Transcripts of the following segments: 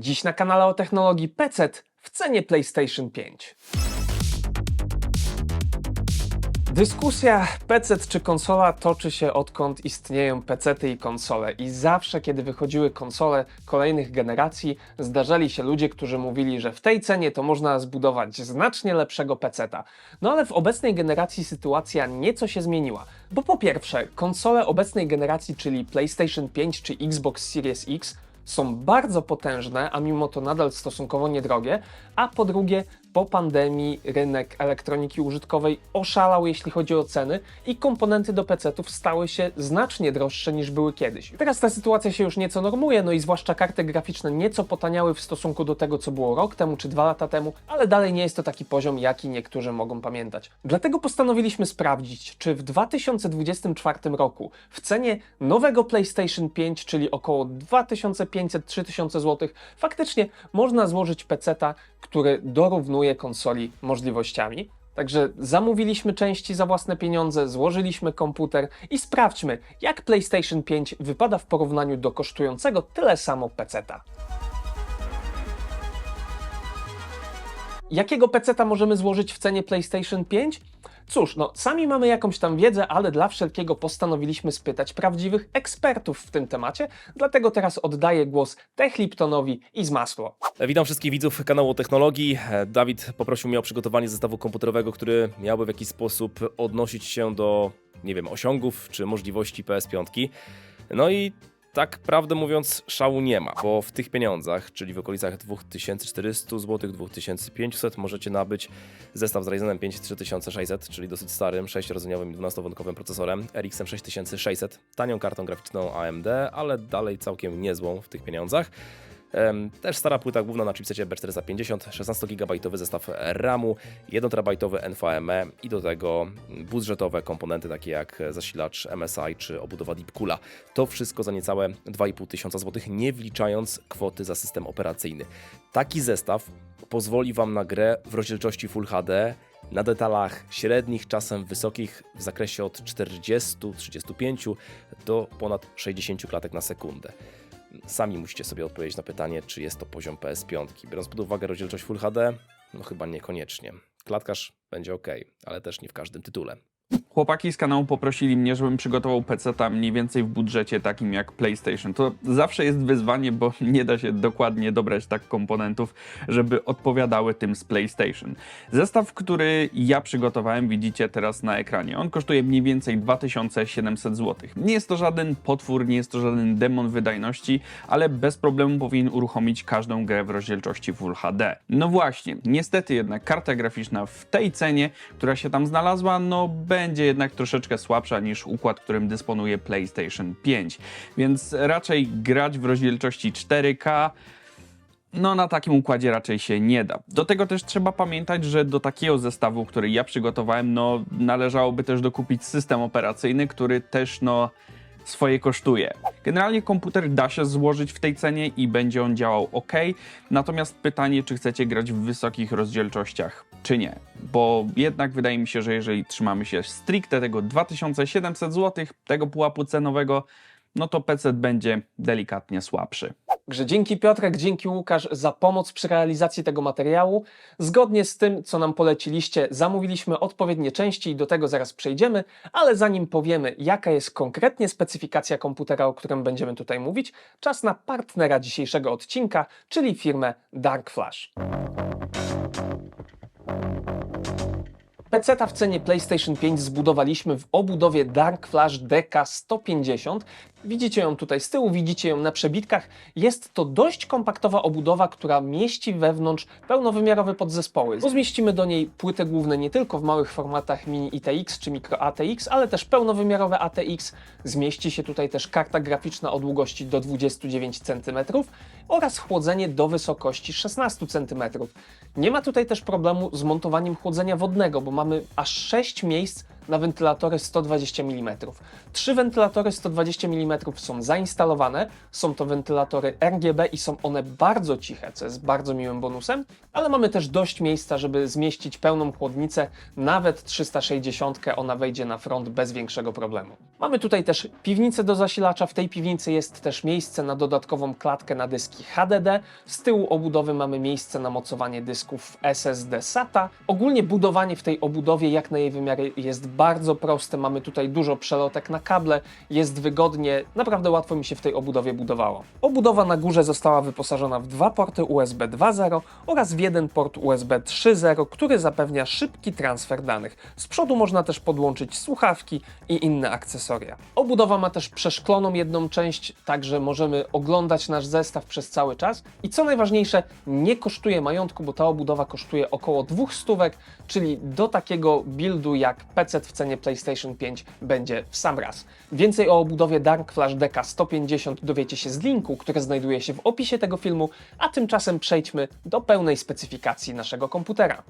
Dziś na kanale o technologii PC w cenie PlayStation 5. Dyskusja PC czy konsola toczy się odkąd istnieją PC i konsole i zawsze kiedy wychodziły konsole kolejnych generacji zdarzali się ludzie, którzy mówili, że w tej cenie to można zbudować znacznie lepszego PC-ta. No ale w obecnej generacji sytuacja nieco się zmieniła, bo po pierwsze konsole obecnej generacji, czyli PlayStation 5 czy Xbox Series X są bardzo potężne, a mimo to nadal stosunkowo niedrogie, a po drugie, po pandemii rynek elektroniki użytkowej oszalał, jeśli chodzi o ceny i komponenty do PC-ów stały się znacznie droższe niż były kiedyś. Teraz ta sytuacja się już nieco normuje, no i zwłaszcza karty graficzne nieco potaniały w stosunku do tego, co było rok temu czy dwa lata temu, ale dalej nie jest to taki poziom, jaki niektórzy mogą pamiętać. Dlatego postanowiliśmy sprawdzić, czy w 2024 roku w cenie nowego PlayStation 5, czyli około 2500-3000 zł, faktycznie można złożyć PC-ta, który dorównuje konsoli możliwościami. Także zamówiliśmy części za własne pieniądze, złożyliśmy komputer i sprawdźmy, jak PlayStation 5 wypada w porównaniu do kosztującego tyle samo PC-ta. Jakiego PC-ta możemy złożyć w cenie PlayStation 5? Cóż, no sami mamy jakąś tam wiedzę, ale dla wszelkiego postanowiliśmy spytać prawdziwych ekspertów w tym temacie, dlatego teraz oddaję głos Tech Liptonowi i z Masło. Witam wszystkich widzów kanału technologii. Dawid poprosił mnie o przygotowanie zestawu komputerowego, który miałby w jakiś sposób odnosić się do, nie wiem, osiągów czy możliwości PS5. No i tak prawdę mówiąc, szału nie ma, bo w tych pieniądzach, czyli w okolicach 2400 zł, 2500 możecie nabyć zestaw z Ryzenem 5 3600, czyli dosyć starym, 6-rdzeniowym i 12-wątkowym procesorem, RX 6600, tanią kartą graficzną AMD, ale dalej całkiem niezłą w tych pieniądzach. Też stara płyta główna na chipsecie B450, 16 GB zestaw RAMu, 1 TB NVMe i do tego budżetowe komponenty takie jak zasilacz MSI czy obudowa Deepcoola. To wszystko za niecałe 2,5 tysiąca złotych, nie wliczając kwoty za system operacyjny. Taki zestaw pozwoli Wam na grę w rozdzielczości Full HD na detalach średnich, czasem wysokich w zakresie od 40-35 do ponad 60 klatek na sekundę. Sami musicie sobie odpowiedzieć na pytanie, czy jest to poziom PS5. Biorąc pod uwagę rozdzielczość Full HD, no chyba niekoniecznie. Klatkarz będzie ok, ale też nie w każdym tytule. Chłopaki z kanału poprosili mnie, żebym przygotował PC mniej więcej w budżecie takim jak PlayStation. To zawsze jest wyzwanie, bo nie da się dokładnie dobrać tak komponentów, żeby odpowiadały tym z PlayStation. Zestaw, który ja przygotowałem, widzicie teraz na ekranie. On kosztuje mniej więcej 2700 zł. Nie jest to żaden potwór, nie jest to żaden demon wydajności, ale bez problemu powinien uruchomić każdą grę w rozdzielczości Full HD. No właśnie, niestety jednak karta graficzna w tej cenie, która się tam znalazła, no będzie jednak troszeczkę słabsza niż układ, którym dysponuje PlayStation 5. Więc raczej grać w rozdzielczości 4K no na takim układzie raczej się nie da. Do tego też trzeba pamiętać, że do takiego zestawu, który ja przygotowałem, no należałoby też dokupić system operacyjny, który też no swoje kosztuje. Generalnie komputer da się złożyć w tej cenie i będzie on działał ok, natomiast pytanie, czy chcecie grać w wysokich rozdzielczościach, czy nie. Bo jednak wydaje mi się, że jeżeli trzymamy się stricte tego 2700 zł, tego pułapu cenowego, no to PC będzie delikatnie słabszy. Także dzięki Piotrek, dzięki Łukasz za pomoc przy realizacji tego materiału. Zgodnie z tym, co nam poleciliście, zamówiliśmy odpowiednie części i do tego zaraz przejdziemy, ale zanim powiemy, jaka jest konkretnie specyfikacja komputera, o którym będziemy tutaj mówić, czas na partnera dzisiejszego odcinka, czyli firmę Dark Flash. PC-ta w cenie PlayStation 5 zbudowaliśmy w obudowie Dark Flash DK150. Widzicie ją tutaj z tyłu, widzicie ją na przebitkach. Jest to dość kompaktowa obudowa, która mieści wewnątrz pełnowymiarowe podzespoły. Bo zmieścimy do niej płyty główne nie tylko w małych formatach mini ITX czy micro ATX, ale też pełnowymiarowe ATX. Zmieści się tutaj też karta graficzna o długości do 29 cm oraz chłodzenie do wysokości 16 cm. Nie ma tutaj też problemu z montowaniem chłodzenia wodnego, bo mamy aż 6 miejsc na wentylatory 120 mm. Trzy wentylatory 120 mm są zainstalowane, są to wentylatory RGB i są one bardzo ciche, co jest bardzo miłym bonusem, ale mamy też dość miejsca, żeby zmieścić pełną chłodnicę, nawet 360 ona wejdzie na front bez większego problemu. Mamy tutaj też piwnicę do zasilacza. W tej piwnicy jest też miejsce na dodatkową klatkę na dyski HDD. Z tyłu obudowy mamy miejsce na mocowanie dysków SSD SATA. Ogólnie budowanie w tej obudowie, jak na jej wymiary, jest bardzo proste. Mamy tutaj dużo przelotek na kable, jest wygodnie, naprawdę łatwo mi się w tej obudowie budowało. Obudowa na górze została wyposażona w dwa porty USB 2.0 oraz w jeden port USB 3.0, który zapewnia szybki transfer danych. Z przodu można też podłączyć słuchawki i inne akcesoria. Obudowa ma też przeszkloną jedną część, także możemy oglądać nasz zestaw przez cały czas. I co najważniejsze, nie kosztuje majątku, bo ta obudowa kosztuje około 200 stówek, czyli do takiego buildu jak PC w cenie PlayStation 5 będzie w sam raz. Więcej o obudowie Dark Flash DK 150 dowiecie się z linku, który znajduje się w opisie tego filmu, a tymczasem przejdźmy do pełnej specyfikacji naszego komputera.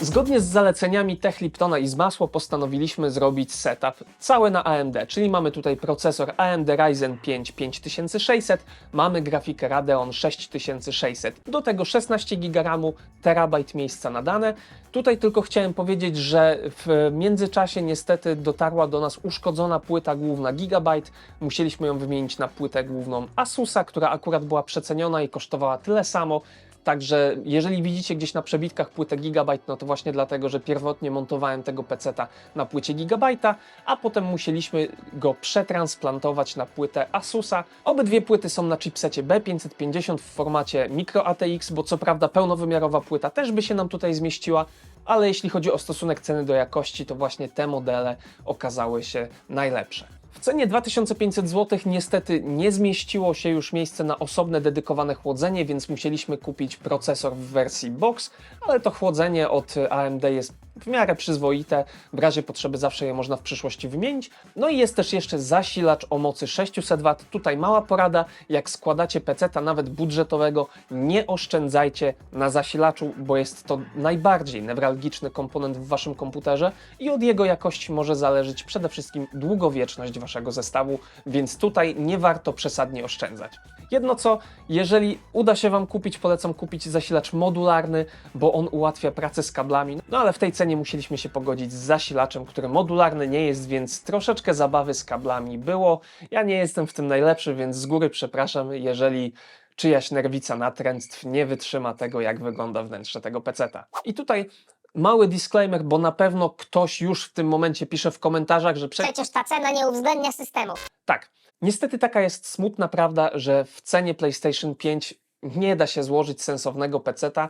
Zgodnie z zaleceniami Tech Liptona i z masło postanowiliśmy zrobić setup cały na AMD, czyli mamy tutaj procesor AMD Ryzen 5 5600, mamy grafikę Radeon 6600, do tego 16 GB RAMu, terabajt miejsca na dane. Tutaj tylko chciałem powiedzieć, że w międzyczasie niestety dotarła do nas uszkodzona płyta główna Gigabyte, musieliśmy ją wymienić na płytę główną Asusa, która akurat była przeceniona i kosztowała tyle samo, Także jeżeli widzicie gdzieś na przebitkach płytę Gigabyte, no to właśnie dlatego, że pierwotnie montowałem tego peceta na płycie Gigabyte'a, a potem musieliśmy go przetransplantować na płytę Asusa. Obydwie płyty są na chipsecie B550 w formacie Micro ATX, bo co prawda pełnowymiarowa płyta też by się nam tutaj zmieściła, ale jeśli chodzi o stosunek ceny do jakości, to właśnie te modele okazały się najlepsze. W cenie 2500 zł niestety nie zmieściło się już miejsce na osobne dedykowane chłodzenie, więc musieliśmy kupić procesor w wersji box, ale to chłodzenie od AMD jest w miarę przyzwoite, w razie potrzeby zawsze je można w przyszłości wymienić. No i jest też jeszcze zasilacz o mocy 600 W. Tutaj mała porada, jak składacie peceta nawet budżetowego, nie oszczędzajcie na zasilaczu, bo jest to najbardziej newralgiczny komponent w waszym komputerze i od jego jakości może zależeć przede wszystkim długowieczność waszego zestawu, więc tutaj nie warto przesadnie oszczędzać. Jedno co, jeżeli uda się Wam kupić, polecam kupić zasilacz modularny, bo on ułatwia pracę z kablami. No ale w tej cenie musieliśmy się pogodzić z zasilaczem, który modularny nie jest, więc troszeczkę zabawy z kablami było. Ja nie jestem w tym najlepszy, więc z góry przepraszam, jeżeli czyjaś nerwica natręctw nie wytrzyma tego, jak wygląda wnętrze tego peceta. I tutaj mały disclaimer, bo na pewno ktoś już w tym momencie pisze w komentarzach, że prze... Przecież ta cena nie uwzględnia systemu. Tak. Niestety taka jest smutna prawda, że w cenie PlayStation 5 nie da się złożyć sensownego peceta,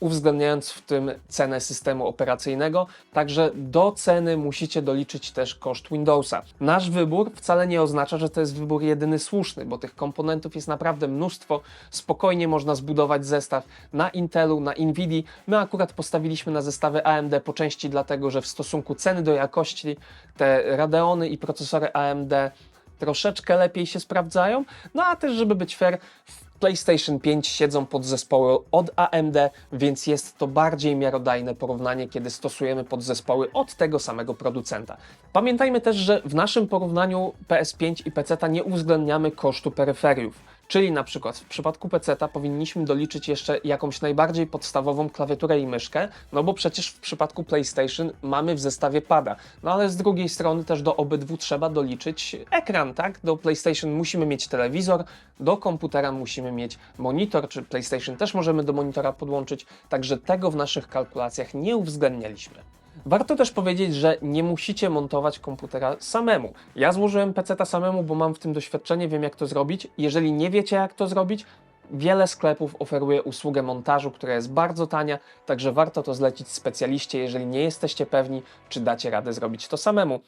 uwzględniając w tym cenę systemu operacyjnego, także do ceny musicie doliczyć też koszt Windowsa. Nasz wybór wcale nie oznacza, że to jest wybór jedyny słuszny, bo tych komponentów jest naprawdę mnóstwo. Spokojnie można zbudować zestaw na Intelu, na Nvidii. My akurat postawiliśmy na zestawy AMD po części dlatego, że w stosunku ceny do jakości te Radeony i procesory AMD troszeczkę lepiej się sprawdzają, no a też żeby być fair, w PlayStation 5 siedzą podzespoły od AMD, więc jest to bardziej miarodajne porównanie, kiedy stosujemy podzespoły od tego samego producenta. Pamiętajmy też, że w naszym porównaniu PS5 i PC nie uwzględniamy kosztu peryferiów. Czyli na przykład w przypadku PC powinniśmy doliczyć jeszcze jakąś najbardziej podstawową klawiaturę i myszkę, no bo przecież w przypadku PlayStation mamy w zestawie pada. No ale z drugiej strony też do obydwu trzeba doliczyć ekran, tak? Do PlayStation musimy mieć telewizor, do komputera musimy mieć monitor, czy PlayStation też możemy do monitora podłączyć, także tego w naszych kalkulacjach nie uwzględnialiśmy. Warto też powiedzieć, że nie musicie montować komputera samemu. Ja złożyłem PC samemu, bo mam w tym doświadczenie, wiem jak to zrobić. Jeżeli nie wiecie jak to zrobić, wiele sklepów oferuje usługę montażu, która jest bardzo tania, także warto to zlecić specjaliście, jeżeli nie jesteście pewni, czy dacie radę zrobić to samemu.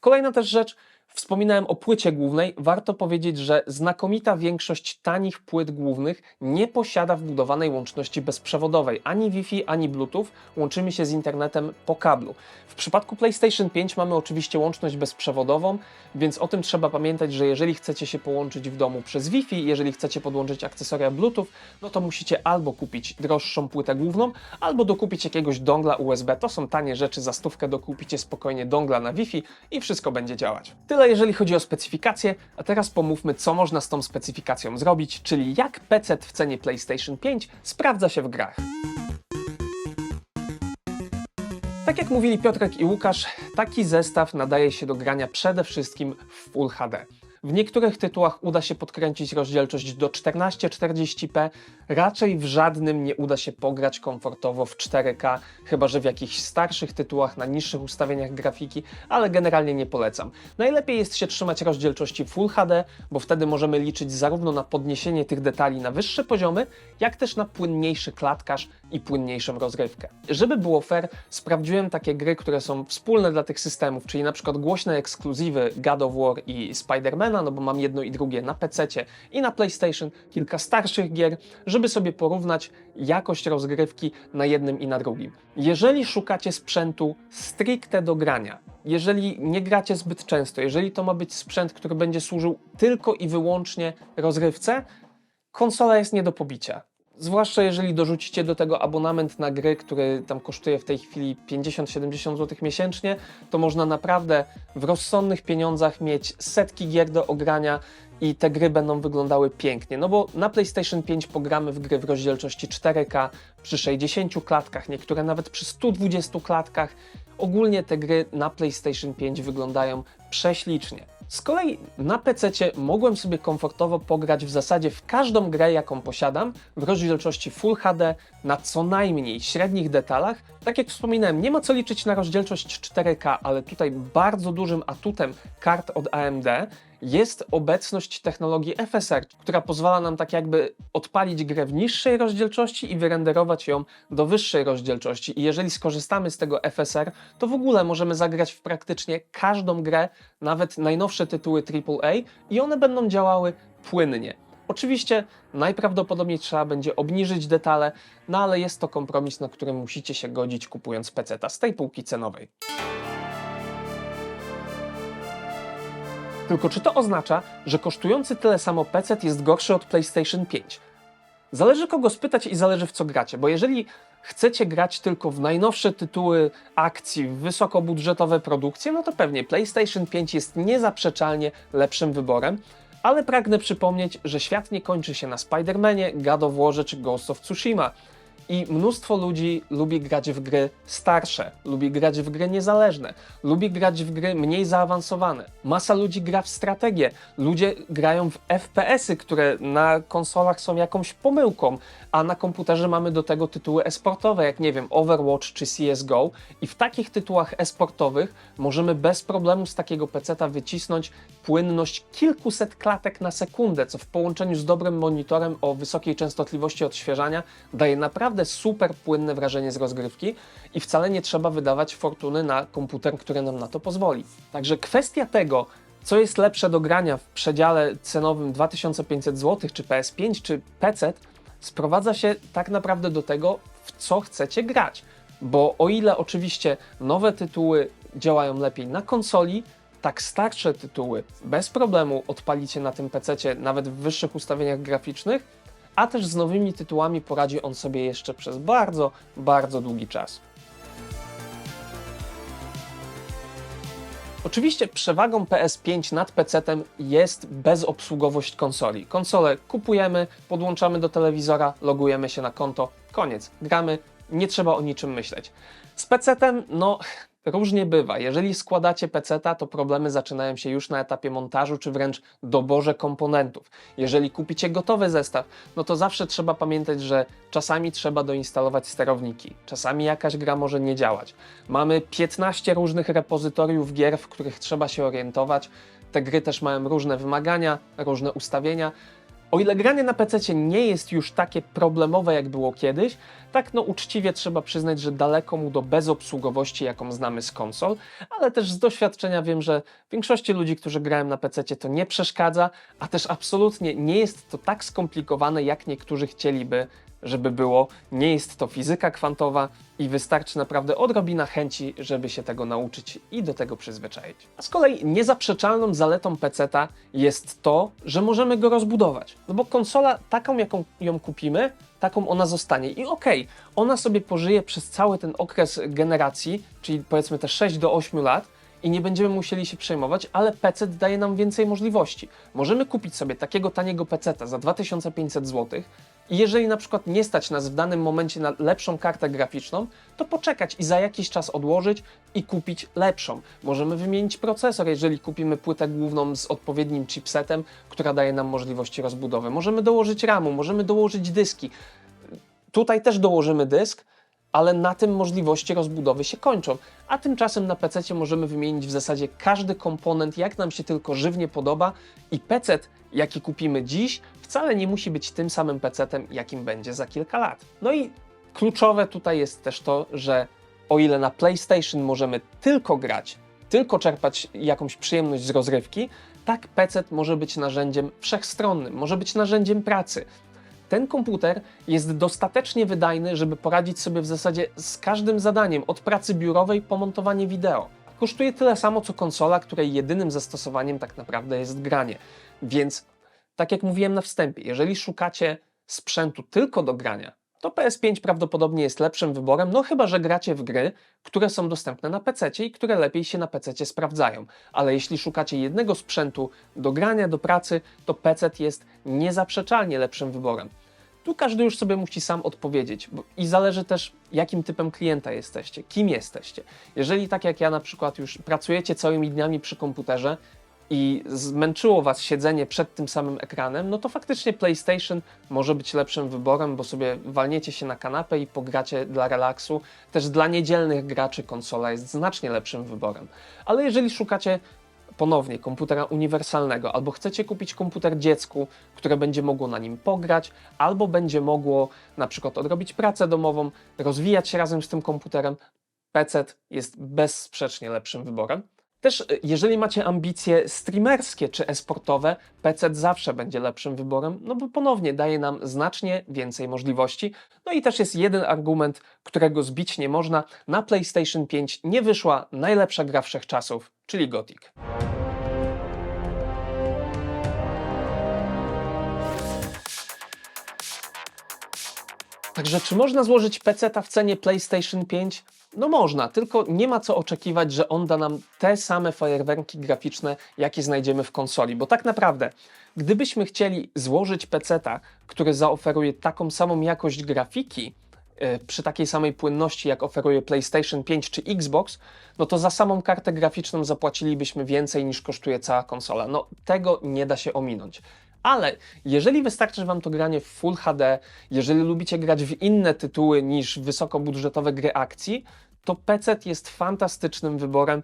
Kolejna też rzecz, Wspominałem o płycie głównej. Warto powiedzieć, że znakomita większość tanich płyt głównych nie posiada wbudowanej łączności bezprzewodowej, ani Wi-Fi, ani Bluetooth. Łączymy się z internetem po kablu. W przypadku PlayStation 5 mamy oczywiście łączność bezprzewodową, więc o tym trzeba pamiętać, że jeżeli chcecie się połączyć w domu przez Wi-Fi, jeżeli chcecie podłączyć akcesoria Bluetooth, no to musicie albo kupić droższą płytę główną, albo dokupić jakiegoś dongla USB. To są tanie rzeczy, za stówkę dokupicie spokojnie dongla na Wi-Fi i wszystko będzie działać. Tyle jeżeli chodzi o specyfikację, a teraz pomówmy, co można z tą specyfikacją zrobić, czyli jak PC w cenie PlayStation 5 sprawdza się w grach. Tak jak mówili Piotrek i Łukasz, taki zestaw nadaje się do grania przede wszystkim w Full HD. W niektórych tytułach uda się podkręcić rozdzielczość do 1440p, raczej w żadnym nie uda się pograć komfortowo w 4K, chyba że w jakichś starszych tytułach na niższych ustawieniach grafiki, ale generalnie nie polecam. Najlepiej jest się trzymać rozdzielczości Full HD, bo wtedy możemy liczyć zarówno na podniesienie tych detali na wyższe poziomy, jak też na płynniejszy klatkarz i płynniejszą rozgrywkę. Żeby było fair, sprawdziłem takie gry, które są wspólne dla tych systemów, czyli na przykład głośne ekskluzywy God of War i No bo mam jedno i drugie na PC i na PlayStation, kilka starszych gier, żeby sobie porównać jakość rozgrywki na jednym i na drugim. Jeżeli szukacie sprzętu stricte do grania, jeżeli nie gracie zbyt często, jeżeli to ma być sprzęt, który będzie służył tylko i wyłącznie rozgrywce, konsola jest nie do pobicia. Zwłaszcza jeżeli dorzucicie do tego abonament na gry, który tam kosztuje w tej chwili 50-70 zł miesięcznie, to można naprawdę w rozsądnych pieniądzach mieć setki gier do ogrania i te gry będą wyglądały pięknie. No bo na PlayStation 5 pogramy w gry w rozdzielczości 4K przy 60 klatkach, niektóre nawet przy 120 klatkach. Ogólnie te gry na PlayStation 5 wyglądają prześlicznie. Z kolei na PC mogłem sobie komfortowo pograć w zasadzie w każdą grę, jaką posiadam, w rozdzielczości Full HD, na co najmniej średnich detalach. Tak jak wspominałem, nie ma co liczyć na rozdzielczość 4K, ale tutaj bardzo dużym atutem kart od AMD jest obecność technologii FSR, która pozwala nam tak jakby odpalić grę w niższej rozdzielczości i wyrenderować ją do wyższej rozdzielczości. I jeżeli skorzystamy z tego FSR, to w ogóle możemy zagrać w praktycznie każdą grę, nawet najnowsze tytuły AAA i one będą działały płynnie. Oczywiście najprawdopodobniej trzeba będzie obniżyć detale, no ale jest to kompromis, na którym musicie się godzić kupując PC z tej półki cenowej. Tylko czy to oznacza, że kosztujący tyle samo PC jest gorszy od PlayStation 5? Zależy kogo spytać i zależy w co gracie, bo jeżeli chcecie grać tylko w najnowsze tytuły akcji, w wysokobudżetowe produkcje, no to pewnie PlayStation 5 jest niezaprzeczalnie lepszym wyborem, ale pragnę przypomnieć, że świat nie kończy się na Spider-Manie, God of czy Ghost of Tsushima. I mnóstwo ludzi lubi grać w gry starsze, lubi grać w gry niezależne, lubi grać w gry mniej zaawansowane. Masa ludzi gra w strategię, ludzie grają w FPS-y, które na konsolach są jakąś pomyłką, a na komputerze mamy do tego tytuły esportowe, jak nie wiem, Overwatch czy CSGO. I w takich tytułach esportowych możemy bez problemu z takiego peceta wycisnąć płynność kilkuset klatek na sekundę, co w połączeniu z dobrym monitorem o wysokiej częstotliwości odświeżania daje naprawdę super płynne wrażenie z rozgrywki i wcale nie trzeba wydawać fortuny na komputer, który nam na to pozwoli. Także kwestia tego, co jest lepsze do grania w przedziale cenowym 2500 zł, czy PS5, czy PC, sprowadza się tak naprawdę do tego, w co chcecie grać. Bo o ile oczywiście nowe tytuły działają lepiej na konsoli, tak starsze tytuły bez problemu odpalicie na tym PC, nawet w wyższych ustawieniach graficznych, a też z nowymi tytułami poradzi on sobie jeszcze przez bardzo, bardzo długi czas. Oczywiście przewagą PS5 nad PC jest bezobsługowość konsoli. Konsolę kupujemy, podłączamy do telewizora, logujemy się na konto, koniec, gramy, nie trzeba o niczym myśleć. Z PC, no różnie bywa. Jeżeli składacie PC, to problemy zaczynają się już na etapie montażu, czy wręcz doborze komponentów. Jeżeli kupicie gotowy zestaw, no to zawsze trzeba pamiętać, że czasami trzeba doinstalować sterowniki, czasami jakaś gra może nie działać. Mamy 15 różnych repozytoriów gier, w których trzeba się orientować. Te gry też mają różne wymagania, różne ustawienia. O ile granie na PC nie jest już takie problemowe, jak było kiedyś, tak no uczciwie trzeba przyznać, że daleko mu do bezobsługowości, jaką znamy z konsol, ale też z doświadczenia wiem, że większości ludzi, którzy grają na PC to nie przeszkadza, a też absolutnie nie jest to tak skomplikowane, jak niektórzy chcieliby, żeby było. Nie jest to fizyka kwantowa i wystarczy naprawdę odrobina chęci, żeby się tego nauczyć i do tego przyzwyczaić. A z kolei niezaprzeczalną zaletą PC-ta jest to, że możemy go rozbudować. No bo konsola taką, jaką ją kupimy, taką ona zostanie. I okej, okay, ona sobie pożyje przez cały ten okres generacji, czyli powiedzmy te 6 do 8 lat, i nie będziemy musieli się przejmować, ale PC daje nam więcej możliwości. Możemy kupić sobie takiego taniego PC za 2500 zł jeżeli na przykład nie stać nas w danym momencie na lepszą kartę graficzną, to poczekać i za jakiś czas odłożyć i kupić lepszą. Możemy wymienić procesor, jeżeli kupimy płytę główną z odpowiednim chipsetem, która daje nam możliwości rozbudowy. Możemy dołożyć RAMu, możemy dołożyć dyski. Tutaj też dołożymy dysk, ale na tym możliwości rozbudowy się kończą. A tymczasem na PC możemy wymienić w zasadzie każdy komponent, jak nam się tylko żywnie podoba, i PC, jaki kupimy dziś, wcale nie musi być tym samym PC, jakim będzie za kilka lat. No i kluczowe tutaj jest też to, że o ile na PlayStation możemy tylko grać, tylko czerpać jakąś przyjemność z rozrywki, tak PC może być narzędziem wszechstronnym, może być narzędziem pracy ten komputer jest dostatecznie wydajny, żeby poradzić sobie w zasadzie z każdym zadaniem, od pracy biurowej po montowanie wideo. Kosztuje tyle samo co konsola, której jedynym zastosowaniem tak naprawdę jest granie. Więc, tak jak mówiłem na wstępie, jeżeli szukacie sprzętu tylko do grania, to PS5 prawdopodobnie jest lepszym wyborem, no chyba, że gracie w gry, które są dostępne na PC i które lepiej się na PC sprawdzają. Ale jeśli szukacie jednego sprzętu do grania, do pracy, to PC jest niezaprzeczalnie lepszym wyborem. Tu każdy już sobie musi sam odpowiedzieć bo i zależy też, jakim typem klienta jesteście, kim jesteście. Jeżeli tak jak ja na przykład już pracujecie całymi dniami przy komputerze i zmęczyło Was siedzenie przed tym samym ekranem, no to faktycznie PlayStation może być lepszym wyborem, bo sobie walniecie się na kanapę i pogracie dla relaksu. Też dla niedzielnych graczy konsola jest znacznie lepszym wyborem. Ale jeżeli szukacie ponownie komputera uniwersalnego, albo chcecie kupić komputer dziecku, które będzie mogło na nim pograć, albo będzie mogło na przykład odrobić pracę domową, rozwijać się razem z tym komputerem, PC jest bezsprzecznie lepszym wyborem. Też y, jeżeli macie ambicje streamerskie czy esportowe, PC zawsze będzie lepszym wyborem, no bo ponownie daje nam znacznie więcej możliwości. No i też jest jeden argument, którego zbić nie można. Na PlayStation 5 nie wyszła najlepsza gra wszechczasów, czyli Gothic. Także czy można złożyć PC w cenie PlayStation 5? No można, tylko nie ma co oczekiwać, że on da nam te same fajerwerki graficzne, jakie znajdziemy w konsoli, bo tak naprawdę, gdybyśmy chcieli złożyć PC, który zaoferuje taką samą jakość grafiki, yy, przy takiej samej płynności, jak oferuje PlayStation 5 czy Xbox, no to za samą kartę graficzną zapłacilibyśmy więcej niż kosztuje cała konsola. No tego nie da się ominąć. Ale jeżeli wystarczy Wam to granie w Full HD, jeżeli lubicie grać w inne tytuły niż wysokobudżetowe gry akcji, to PC jest fantastycznym wyborem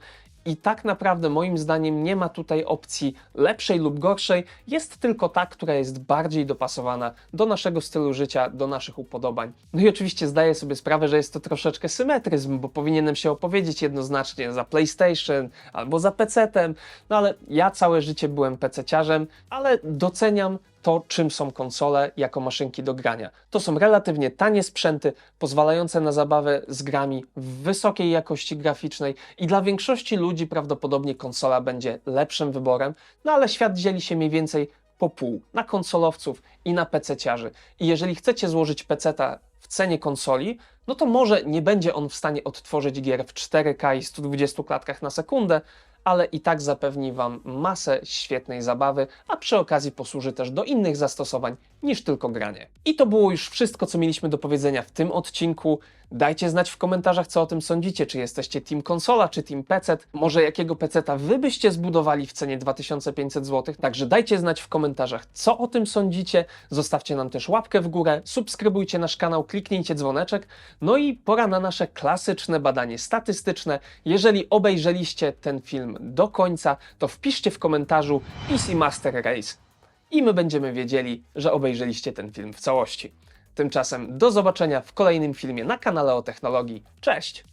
i tak naprawdę moim zdaniem nie ma tutaj opcji lepszej lub gorszej, jest tylko ta, która jest bardziej dopasowana do naszego stylu życia, do naszych upodobań. No i oczywiście zdaję sobie sprawę, że jest to troszeczkę symetryzm, bo powinienem się opowiedzieć jednoznacznie za PlayStation albo za PC-tem, no ale ja całe życie byłem PC-ciarzem, ale doceniam to, czym są konsole jako maszynki do grania. To są relatywnie tanie sprzęty, pozwalające na zabawę z grami w wysokiej jakości graficznej i dla większości ludzi prawdopodobnie konsola będzie lepszym wyborem, no ale świat dzieli się mniej więcej po pół, na konsolowców i na PC-ciarzy. I jeżeli chcecie złożyć PC-ta w cenie konsoli, no to może nie będzie on w stanie odtworzyć gier w 4K i 120 klatkach na sekundę, ale i tak zapewni Wam masę świetnej zabawy, a przy okazji posłuży też do innych zastosowań niż tylko granie. I to było już wszystko, co mieliśmy do powiedzenia w tym odcinku. Dajcie znać w komentarzach, co o tym sądzicie. Czy jesteście Team Konsola, czy Team PC? Może jakiego PC-ta Wy byście zbudowali w cenie 2500 zł? Także dajcie znać w komentarzach, co o tym sądzicie. Zostawcie nam też łapkę w górę, subskrybujcie nasz kanał, kliknijcie dzwoneczek. No i pora na nasze klasyczne badanie statystyczne. Jeżeli obejrzeliście ten film do końca, to wpiszcie w komentarzu PC Master Race i my będziemy wiedzieli, że obejrzeliście ten film w całości. Tymczasem do zobaczenia w kolejnym filmie na kanale o technologii. Cześć!